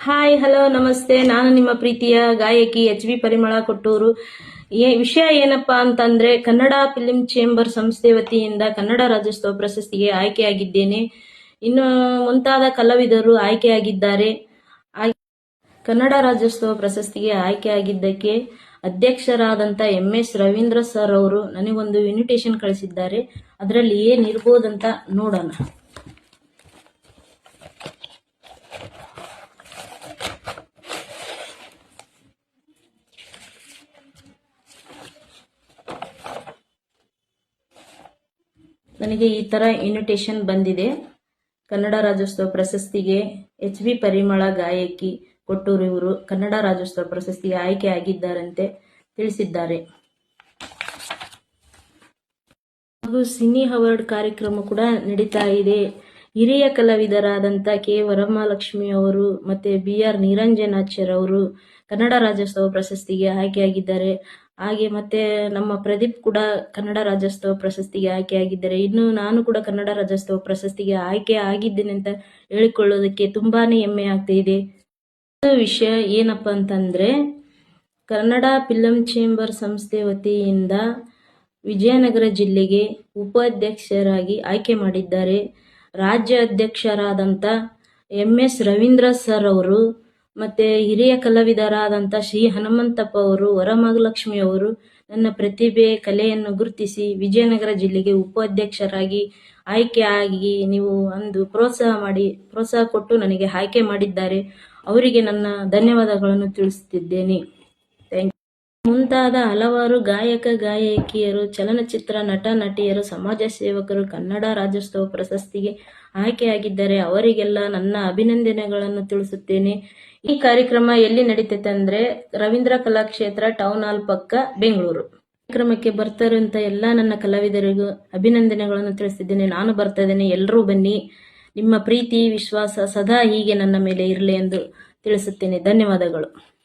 Hi hello ನಮಸ್ತೆ. ನಾನು ನಿಮ್ಮ ಪ್ರೀತಿಯ ಗಾಯಕಿ ಎಚ್ ಬಿ ಪರಿಮಳ ಕೊಟ್ಟೂರು. ಏ, ವಿಷಯ ಏನಪ್ಪಾ ಅಂತಂದ್ರೆ, ಕನ್ನಡ ಫಿಲ್ಮ್ ಚೇಂಬರ್ ಸಂಸ್ಥೆ ವತಿಯಿಂದ ಕನ್ನಡ ರಾಜ್ಯೋತ್ಸವ ಪ್ರಶಸ್ತಿಗೆ ಆಯ್ಕೆಯಾಗಿದ್ದೇನೆ. ಇನ್ನು ಮುಂತಾದ ಕಲಾವಿದರು ಆಯ್ಕೆಯಾಗಿದ್ದಾರೆ. ಆಯ್- ಕನ್ನಡ ರಾಜ್ಯೋತ್ಸವ ಪ್ರಶಸ್ತಿಗೆ ಆಯ್ಕೆಯಾಗಿದ್ದಕ್ಕೆ ಅಧ್ಯಕ್ಷರಾದಂಥ ಎಂ ಎಸ್ ರವೀಂದ್ರ ಸರ್ ಅವರು ನನಗೊಂದು ಇನ್ವಿಟೇಷನ್ ಕಳಿಸಿದ್ದಾರೆ. ಅದರಲ್ಲಿ ಏನಿರ್ಬೋದಂತ ನೋಡೋಣ. ನನಗೆ ಈ ತರ ಇನ್ವಿಟೇಷನ್ ಬಂದಿದೆ. ಕನ್ನಡ ರಾಜ್ಯೋತ್ಸವ ಪ್ರಶಸ್ತಿಗೆ ಎಚ್ ಬಿ ಪರಿಮಳ ಗಾಯಕಿ ಕೊಟ್ಟೂರು ಇವರು ಕನ್ನಡ ರಾಜ್ಯೋತ್ಸವ ಪ್ರಶಸ್ತಿಗೆ ಆಯ್ಕೆ ಆಗಿದ್ದಾರಂತೆ ತಿಳಿಸಿದ್ದಾರೆ. ಹಾಗೂ ಸಿನಿ ಅವಾರ್ಡ್ ಕಾರ್ಯಕ್ರಮ ಕೂಡ ನಡೀತಾ ಇದೆ. ಹಿರಿಯ ಕಲಾವಿದರಾದಂಥ ಕೆ ವರಮಹಾಲಕ್ಷ್ಮಿ ಅವರು ಮತ್ತೆ ಬಿ ಆರ್ ನಿರಂಜನಾಚಾರ್ಯ ಅವರು ಕನ್ನಡ ರಾಜ್ಯೋತ್ಸವ ಪ್ರಶಸ್ತಿಗೆ ಆಯ್ಕೆಯಾಗಿದ್ದಾರೆ ಹಾಗೆ ಮತ್ತೆ ನಮ್ಮ ಪ್ರದೀಪ್ ಕೂಡ ಕನ್ನಡ ರಾಜ್ಯೋತ್ಸವ ಪ್ರಶಸ್ತಿಗೆ ಆಯ್ಕೆಯಾಗಿದ್ದಾರೆ ಇನ್ನು ನಾನು ಕೂಡ ಕನ್ನಡ ರಾಜ್ಯೋತ್ಸವ ಪ್ರಶಸ್ತಿಗೆ ಆಯ್ಕೆ ಆಗಿದ್ದೇನೆ ಅಂತ ಹೇಳಿಕೊಳ್ಳೋದಕ್ಕೆ ತುಂಬಾನೇ ಹೆಮ್ಮೆ ಆಗ್ತಾ ಇದೆ. ವಿಷಯ ಏನಪ್ಪ ಅಂತಂದ್ರೆ, ಕನ್ನಡ ಫಿಲಂ ಚೇಂಬರ್ ಸಂಸ್ಥೆ ವತಿಯಿಂದ ವಿಜಯನಗರ ಜಿಲ್ಲೆಗೆ ಉಪಾಧ್ಯಕ್ಷರಾಗಿ ಆಯ್ಕೆ ಮಾಡಿದ್ದಾರೆ. ರಾಜ್ಯ ಅಧ್ಯಕ್ಷರಾದಂಥ ಎಂ ಎಸ್ ರವೀಂದ್ರ ಸರ್ ಅವರು ಮತ್ತು ಹಿರಿಯ ಕಲಾವಿದರಾದಂಥ ಶ್ರೀ ಹನುಮಂತಪ್ಪ ಅವರು ವರಮಹಾಲಕ್ಷ್ಮಿ ಅವರು ನನ್ನ ಪ್ರತಿಭೆ, ಕಲೆಯನ್ನು ಗುರುತಿಸಿ ವಿಜಯನಗರ ಜಿಲ್ಲೆಗೆ ಉಪಾಧ್ಯಕ್ಷರಾಗಿ ಆಯ್ಕೆ ಆಗಿ ನೀವು ಅಂದು ಪ್ರೋತ್ಸಾಹ ಮಾಡಿ, ಪ್ರೋತ್ಸಾಹ ಕೊಟ್ಟು ನನಗೆ ಆಯ್ಕೆ ಮಾಡಿದ್ದಾರೆ. ಅವರಿಗೆ ನನ್ನ ಧನ್ಯವಾದಗಳನ್ನು ತಿಳಿಸುತ್ತಿದ್ದೇನೆ. ಮುಂತಾದ ಹಲವಾರು ಗಾಯಕ, ಗಾಯಕಿಯರು, ಚಲನಚಿತ್ರ ನಟ, ನಟಿಯರು, ಸಮಾಜ ಸೇವಕರು, ಕನ್ನಡ ರಾಜ್ಯೋತ್ಸವ ಪ್ರಶಸ್ತಿಗೆ ಆಯ್ಕೆಯಾಗಿದ್ದಾರೆ ಅವರಿಗೆಲ್ಲ ನನ್ನ ಅಭಿನಂದನೆಗಳನ್ನು ತಿಳಿಸುತ್ತೇನೆ. ಈ ಕಾರ್ಯಕ್ರಮ ಎಲ್ಲಿ ನಡೀತೈತೆ ಅಂದ್ರೆ ರವೀಂದ್ರ ಕಲಾಕ್ಷೇತ್ರ ಟೌನ್ ಹಾಲ್ ಪಕ್ಕ ಬೆಂಗಳೂರು. ಕಾರ್ಯಕ್ರಮಕ್ಕೆ ಬರ್ತಾರಂತ ಎಲ್ಲ ನನ್ನ ಕಲಾವಿದರಿಗೂ ಅಭಿನಂದನೆಗಳನ್ನು ತಿಳಿಸಿದ್ದೇನೆ ನಾನು ಬರ್ತಾ ಇದ್ದೇನೆ. ಎಲ್ಲರೂ ಬನ್ನಿ. ನಿಮ್ಮ ಪ್ರೀತಿ, ವಿಶ್ವಾಸ ಸದಾ ಹೀಗೆ ನನ್ನ ಮೇಲೆ ಇರಲಿ ಎಂದು ತಿಳಿಸುತ್ತೇನೆ. ಧನ್ಯವಾದಗಳು.